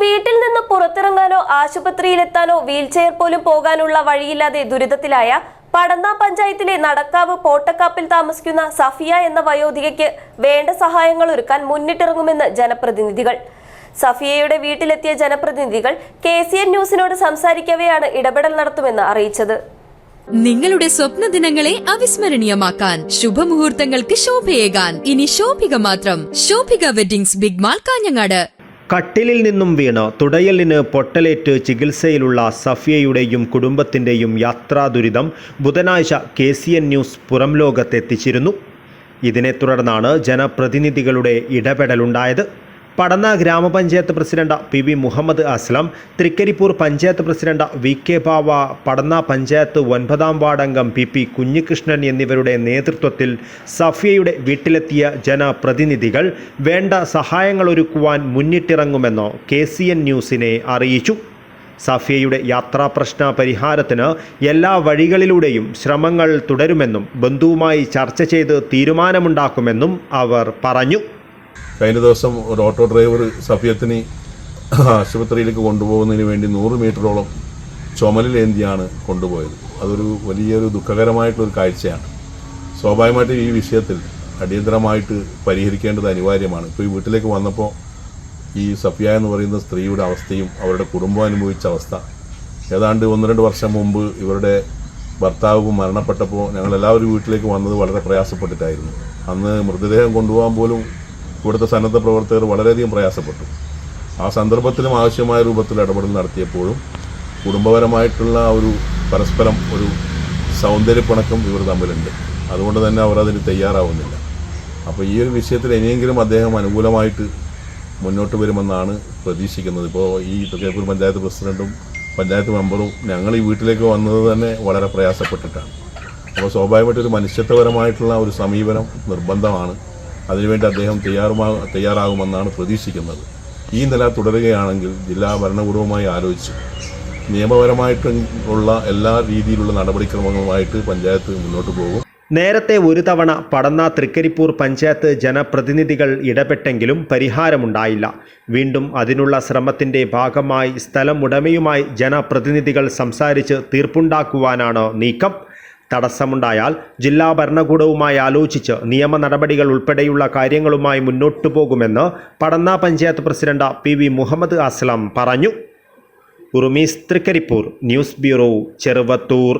വീട്ടിൽ നിന്ന് പുറത്തിറങ്ങാനോ ആശുപത്രിയിലെത്താനോ വീൽചെയർ പോലും പോകാനുള്ള വഴിയില്ലാതെ ദുരിതത്തിലായ പടന്ന പഞ്ചായത്തിലെ നടക്കാവ് പോട്ടക്കാപ്പിൽ താമസിക്കുന്ന സഫിയ എന്ന വയോധികയ്ക്ക് വേണ്ട സഹായങ്ങൾ ഒരുക്കാൻ മുന്നിട്ടിറങ്ങുമെന്ന് ജനപ്രതിനിധികൾ. സഫിയയുടെ വീട്ടിലെത്തിയ ജനപ്രതിനിധികൾ കെ സി എൻ ന്യൂസിനോട് സംസാരിക്കവെയാണ് ഇടപെടൽ നടത്തുമെന്ന് അറിയിച്ചത്. നിങ്ങളുടെ സ്വപ്ന ദിനങ്ങളെ അവിസ്മരണീയമാക്കാൻ ശുഭമുഹൂർത്തങ്ങൾക്ക് ശോഭയേകാൻ. ഇനി ശോഭിക മാത്രം. Shobhika weddings big mall Kanhangad. കട്ടിലിൽ നിന്നും വീണ് തുടയലിന് പൊട്ടലേറ്റ് ചികിത്സയിലുള്ള സഫിയയുടെയും കുടുംബത്തിന്റെയും യാത്രാ ദുരിതം ബുധനാഴ്ച കെ സി എൻ ന്യൂസ് പുറം ലോകത്തെത്തിച്ചിരുന്നു ഇതിനെ തുടർന്നാണ് ജനപ്രതിനിധികളുടെ ഇടപെടലുണ്ടായത്. പടന്ന ഗ്രാമപഞ്ചായത്ത് president P V Muhammad Aslam Thrikaripur panchayat president V K Bava Padanna panchayat ഒൻപതാം വാർഡ് അംഗം പി പി കുഞ്ഞികൃഷ്ണൻ എന്നിവരുടെ നേതൃത്വത്തിൽ സഫിയയുടെ വീട്ടിലെത്തിയ ജനപ്രതിനിധികൾ വേണ്ട സഹായങ്ങൾ ഒരുക്കുവാൻ മുന്നിട്ടിറങ്ങുമെന്ന് കെ സി എൻ ന്യൂസിനെ അറിയിച്ചു. സഫിയയുടെ യാത്രാ പ്രശ്ന പരിഹാരത്തിന് എല്ലാ വഴികളിലൂടെയും ശ്രമങ്ങൾ തുടരുമെന്നും ബന്ധുവുമായി ചർച്ച ചെയ്ത് തീരുമാനമുണ്ടാക്കുമെന്നും അവർ പറഞ്ഞു. കഴിഞ്ഞ ദിവസം ഒരു ഓട്ടോ ഡ്രൈവർ സഫിയത്തിനെ ആശുപത്രിയിലേക്ക് കൊണ്ടുപോകുന്നതിന് വേണ്ടി നൂറ് മീറ്ററോളം ചുമലിലേന്തിയാണ് കൊണ്ടുപോയത്. അതൊരു വലിയൊരു ദുഃഖകരമായിട്ടുള്ളൊരു കാഴ്ചയാണ്. സ്വാഭാവികമായിട്ടും ഈ വിഷയത്തിൽ അടിയന്തരമായിട്ട് പരിഹരിക്കേണ്ടത് അനിവാര്യമാണ്. ഇപ്പോൾ ഈ വീട്ടിലേക്ക് വന്നപ്പോൾ ഈ സഫിയ എന്ന് പറയുന്ന സ്ത്രീയുടെ അവസ്ഥയും അവരുടെ കുടുംബം അനുഭവിച്ച അവസ്ഥ. ഏതാണ്ട് ഒന്ന് രണ്ട് വർഷം മുമ്പ് ഇവരുടെ ഭർത്താവ് മരണപ്പെട്ടപ്പോൾ ഞങ്ങൾ എല്ലാവരും വീട്ടിലേക്ക് വന്നത് വളരെ പ്രയാസപ്പെട്ടിട്ടായിരുന്നു. അന്ന് മൃതദേഹം കൊണ്ടുപോകാൻ പോലും ഇവിടുത്തെ സന്നദ്ധ പ്രവർത്തകർ വളരെയധികം പ്രയാസപ്പെട്ടു. ആ സന്ദർഭത്തിലും ആവശ്യമായ രൂപത്തിൽ ഇടപെടൽ നടത്തിയപ്പോഴും കുടുംബപരമായിട്ടുള്ള ഒരു പരസ്പരം ഒരു സൗന്ദര്യപ്പിണക്കം ഇവർ തമ്മിലുണ്ട്. അതുകൊണ്ട് തന്നെ അവർ അതിന് തയ്യാറാവുന്നില്ല. അപ്പോൾ ഈ ഒരു വിഷയത്തിൽ ഇനിയെങ്കിലും അദ്ദേഹം അനുകൂലമായിട്ട് മുന്നോട്ട് വരുമെന്നാണ് പ്രതീക്ഷിക്കുന്നത്. ഇപ്പോൾ ഈ തൃക്കേപ്പൂർ പഞ്ചായത്ത് പ്രസിഡന്റും പഞ്ചായത്ത് മെമ്പറും ഞങ്ങൾ ഈ വീട്ടിലേക്ക് വന്നത് തന്നെ വളരെ പ്രയാസപ്പെട്ടിട്ടാണ്. അപ്പോൾ സ്വാഭാവികമായിട്ടൊരു മനുഷ്യത്വപരമായിട്ടുള്ള ഒരു സമീപനം നിർബന്ധമാണ്. അതിനുവേണ്ടി അദ്ദേഹം തയ്യാറുമാ തയ്യാറാകുമെന്നാണ് പ്രതീക്ഷിക്കുന്നത്. ഈ നില തുടരുകയാണെങ്കിൽ ജില്ലാ ഭരണകൂടവുമായി ആലോചിച്ച് നിയമപരമായിട്ട് ഉള്ള എല്ലാ രീതിയിലുള്ള നടപടിക്രമങ്ങളുമായിട്ട് പഞ്ചായത്ത് മുന്നോട്ട് പോകും. നേരത്തെ ഒരു തവണ പടന്ന തൃക്കരിപ്പൂർ പഞ്ചായത്ത് ജനപ്രതിനിധികൾ ഇടപെട്ടെങ്കിലും പരിഹാരമുണ്ടായില്ല. വീണ്ടും അതിനുള്ള ശ്രമത്തിന്റെ ഭാഗമായി സ്ഥലം ഉടമയുമായി ജനപ്രതിനിധികൾ സംസാരിച്ച് തീർപ്പുണ്ടാക്കുവാനാണ് നീക്കം. തടസ്സമുണ്ടായാൽ ജില്ലാ ഭരണകൂടവുമായി ആലോചിച്ച് നിയമ നടപടികൾ ഉൾപ്പെടെയുള്ള കാര്യങ്ങളുമായി മുന്നോട്ടു പോകുമെന്ന് Padanna panchayat president P V Muhammad Aslam പറഞ്ഞു. Urumees Thrikaripur news bureau Cheruvathur.